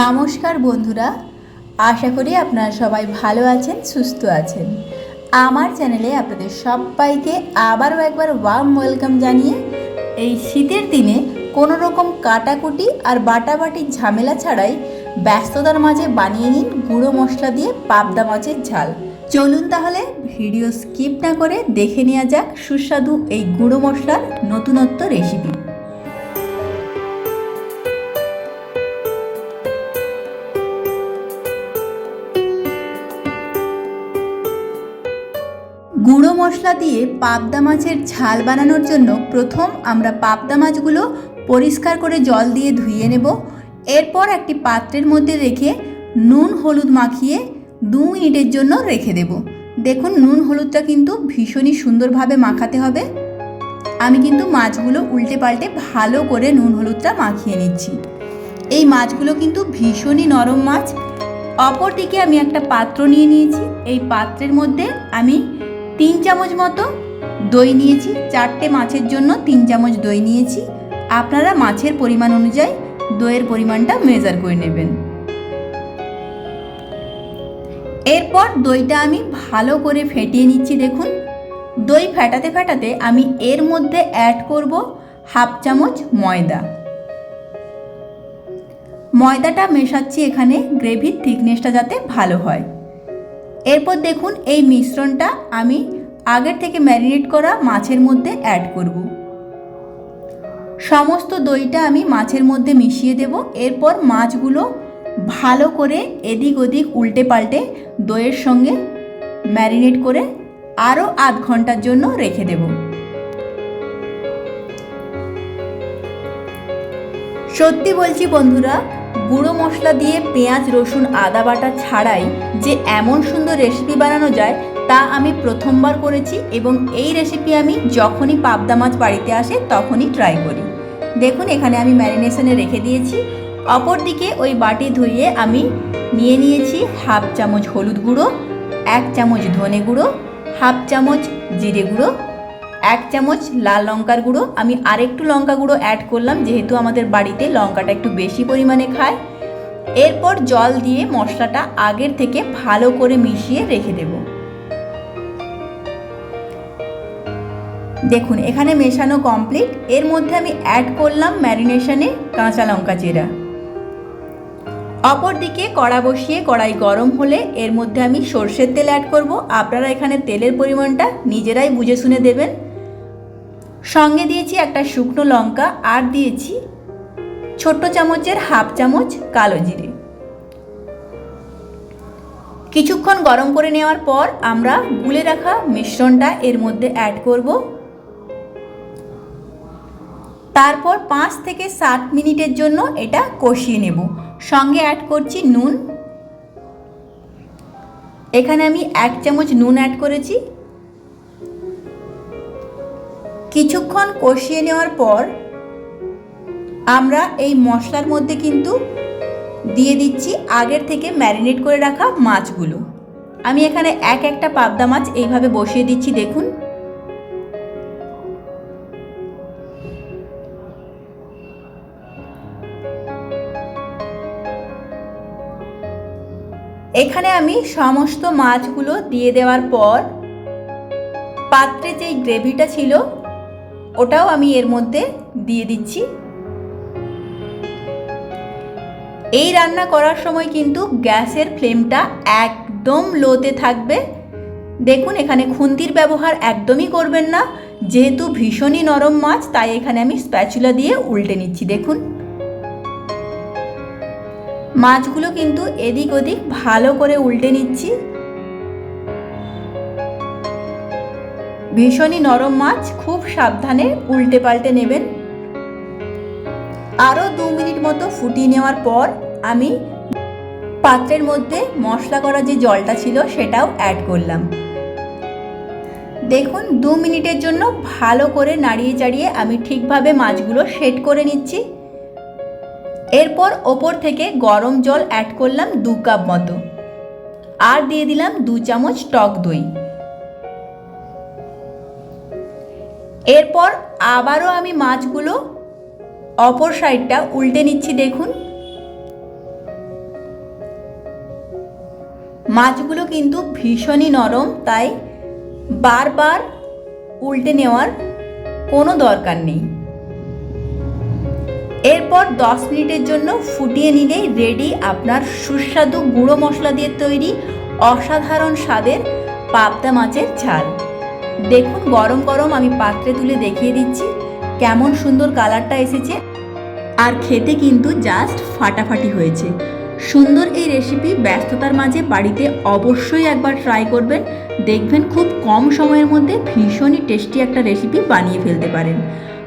নমস্কার বন্ধুরা, আশা করি আপনারা সবাই ভালো আছেন, সুস্থ আছেন। আমার চ্যানেলে আপনাদের সবাইকে আবারও একবার ওয়ার্ম ওয়েলকাম জানিয়ে, এই শীতের দিনে কোনো রকম কাটাকুটি আর বাটাবাটির ঝামেলা ছাড়াই ব্যস্ততার মাঝে বানিয়ে নিন গুঁড়ো মশলা দিয়ে পাবদা মাছের ঝাল। চলুন তাহলে ভিডিও স্কিপ না করে দেখে নেওয়া যাক সুস্বাদু এই গুঁড়ো মশলার নতুনত্ব রেসিপি গুঁড়ো মশলা দিয়ে পাবদা মাছের ঝাল বানানোর জন্য প্রথম আমরা পাবদা মাছগুলো পরিষ্কার করে জল দিয়ে ধুয়ে নেব। এরপর একটি পাত্রের মধ্যে রেখে নুন, হলুদ মাখিয়ে দু মিনিটের জন্য রেখে দেব। দেখুন, নুন, হলুদটা কিন্তু ভীষণই সুন্দরভাবে মাখাতে হবে। আমি কিন্তু মাছগুলো উল্টে পাল্টে ভালো করে নুন, হলুদটা মাখিয়ে নিচ্ছি। এই মাছগুলো কিন্তু ভীষণই নরম মাছ। অপরদিকে আমি একটা পাত্র নিয়ে নিয়েছি। এই পাত্রের মধ্যে আমি তিন চামচ মতো দই নিয়েছি, চারটে মাছের জন্য তিন চামচ দই নিয়েছি। আপনারা মাছের পরিমাণ অনুযায়ী দইয়ের পরিমাণটা মেজার করে নেবেন। এরপর দইটা আমি ভালো করে ফেটিয়ে নিচ্ছি, দেখুন। দই ফেটাতে ফেটাতে আমি এর মধ্যে অ্যাড করব হাফ চামচ ময়দা। ময়দাটা মেশাচ্ছি এখানে গ্রেভির থিকনেসটা যাতে ভালো হয়। এরপর দেখুন এই মিশ্রণটা আমি আগের থেকে ম্যারিনেট করা মাছের মধ্যে অ্যাড করব। সমস্ত দইটা আমি মাছের মধ্যে মিশিয়ে দেব। এরপর মাছগুলো ভালো করে এদিক ওদিক উল্টে পাল্টে দইয়ের সঙ্গে ম্যারিনেট করে আরও আধ ঘণ্টার জন্য রেখে দেব। সত্যি বলছি বন্ধুরা গুঁড়ো মশলা দিয়ে পেঁয়াজ, রসুন, আদা বাটা ছাড়াই যে এমন সুন্দর রেসিপি বানানো যায়, তা আমি প্রথমবার করেছি এবং এই রেসিপি আমি যখনই পাবদা মাছ বাড়িতে আসে তখনই ট্রাই করি। দেখুন, এখানে আমি ম্যারিনেশনে রেখে দিয়েছি। অপরদিকে ওই বাটি ধুয়ে আমি নিয়ে নিয়েছি হাফ চামচ হলুদ গুঁড়ো, এক চামচ ধনে গুঁড়ো হাফ চামচ জিরে গুঁড়ো এক চামচ লাল লঙ্কার গুঁড়ো। আমি আরেকটু লঙ্কা গুঁড়ো অ্যাড করলাম, যেহেতু আমাদের বাড়িতে লঙ্কাটা একটু বেশি পরিমাণে খায়। এরপর জল দিয়ে মশলাটা আগের থেকে ভালো করে মিশিয়ে রেখে দেব। দেখুন, এখানে মেশানো কমপ্লিট এর মধ্যে আমি অ্যাড করলাম ম্যারিনেশনে কাঁচা লঙ্কা চেরা অপরদিকে কড়া বসিয়ে কড়াই গরম হলে এর মধ্যে আমি সর্ষের তেল অ্যাড করব। আপনারা এখানে তেলের পরিমাণটা নিজেরাই বুঝে শুনে দেবেন। সঙ্গে দিয়েছি একটা শুকনো লঙ্কা আর দিয়েছি ছোট্ট চামচের হাফ চামচ কালো জিরে। কিছুক্ষণ গরম করে নেওয়ার পর আমরা গুলে রাখা মিশ্রণটা এর মধ্যে অ্যাড করব। তারপর পাঁচ থেকে সাত মিনিটের জন্য এটা কষিয়ে নেব। সঙ্গে অ্যাড করছি নুন। এখানে আমি এক চামচ নুন অ্যাড করেছি। কিছুক্ষণ কষিয়ে নেওয়ার পর আমরা এই মশলার মধ্যে কিন্তু দিয়ে দিচ্ছি আগের থেকে ম্যারিনেট করে রাখা মাছগুলো। আমি এখানে এক একটা পাবদা মাছ এইভাবে বসিয়ে দিচ্ছি, দেখুন। এখানে আমি সমস্ত মাছগুলো দিয়ে দেওয়ার পর পাত্রে যেই গ্রেভিটা ছিল ওটাও আমি এর মধ্যে দিয়ে দিচ্ছি। এই রান্না করার সময় কিন্তু গ্যাসের ফ্লেমটা একদম লোতে থাকবে। দেখুন, এখানে খুন্তির ব্যবহার একদমই করবেন না। যেহেতু ভীষণই নরম মাছ, তাই এখানে আমি স্প্যাচুলা দিয়ে উল্টে নিচ্ছি, দেখুন। মাছগুলো কিন্তু এদিক ওদিক ভালো করে উল্টে নিচ্ছি। ভীষণই নরম মাছ, খুব সাবধানে উল্টে পাল্টে নেবেন। আরও দু মিনিট মতো ফুটিয়ে নেওয়ার পর আমি পাত্রের মধ্যে মশলা করা যে জলটা ছিল সেটাও অ্যাড করলাম। দেখুন, দু মিনিটের জন্য ভালো করে নাড়িয়ে চাড়িয়ে আমি ঠিকভাবে মাছগুলো সেট করে নিচ্ছি। এরপর ওপর থেকে গরম জল অ্যাড করলাম দু কাপ মতো। আর দিয়ে দিলাম দু চামচ টক দই। এরপর আবারও আমি মাছগুলো অপর সাইডটা উল্টে নিচ্ছি, দেখুন। মাছগুলো কিন্তু ভীষণই নরম, তাই বারবার উল্টে নেওয়ার কোনো দরকার নেই। এরপর দশ মিনিটের জন্য ফুটিয়ে নিলেই রেডি আপনার সুস্বাদু গুঁড়ো মশলা দিয়ে তৈরি অসাধারণ স্বাদের পাবদা মাছের ঝাল। দেখুন গরম গরম আমি পাত্রে তুলে দেখিয়ে দিচ্ছি। কেমন সুন্দর কালারটা এসেছে। আর খেতে কিন্তু জাস্ট ফাটাফাটি হয়েছে। সুন্দর এই রেসিপি ব্যস্ততার মাঝে বাড়িতে অবশ্যই একবার ট্রাই করবেন। দেখবেন খুব কম সময়ের মধ্যে ভীষণই টেস্টি একটা রেসিপি বানিয়ে ফেলতে পারেন।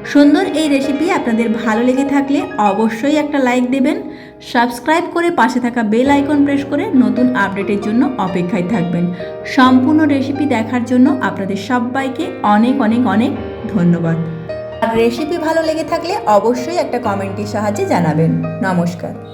সুন্দর এই রেসিপি আপনাদের ভালো লেগে থাকলে অবশ্যই একটা লাইক দেবেন। সাবস্ক্রাইব করে পাশে থাকা বেল আইকন প্রেস করে নতুন আপডেটের জন্য অপেক্ষায় থাকবেন। সম্পূর্ণ রেসিপি দেখার জন্য আপনাদের সবাইকে অনেক অনেক অনেক ধন্যবাদ। আর রেসিপি ভালো লেগে থাকলে অবশ্যই একটা কমেন্টের সাহায্যে জানাবেন। নমস্কার।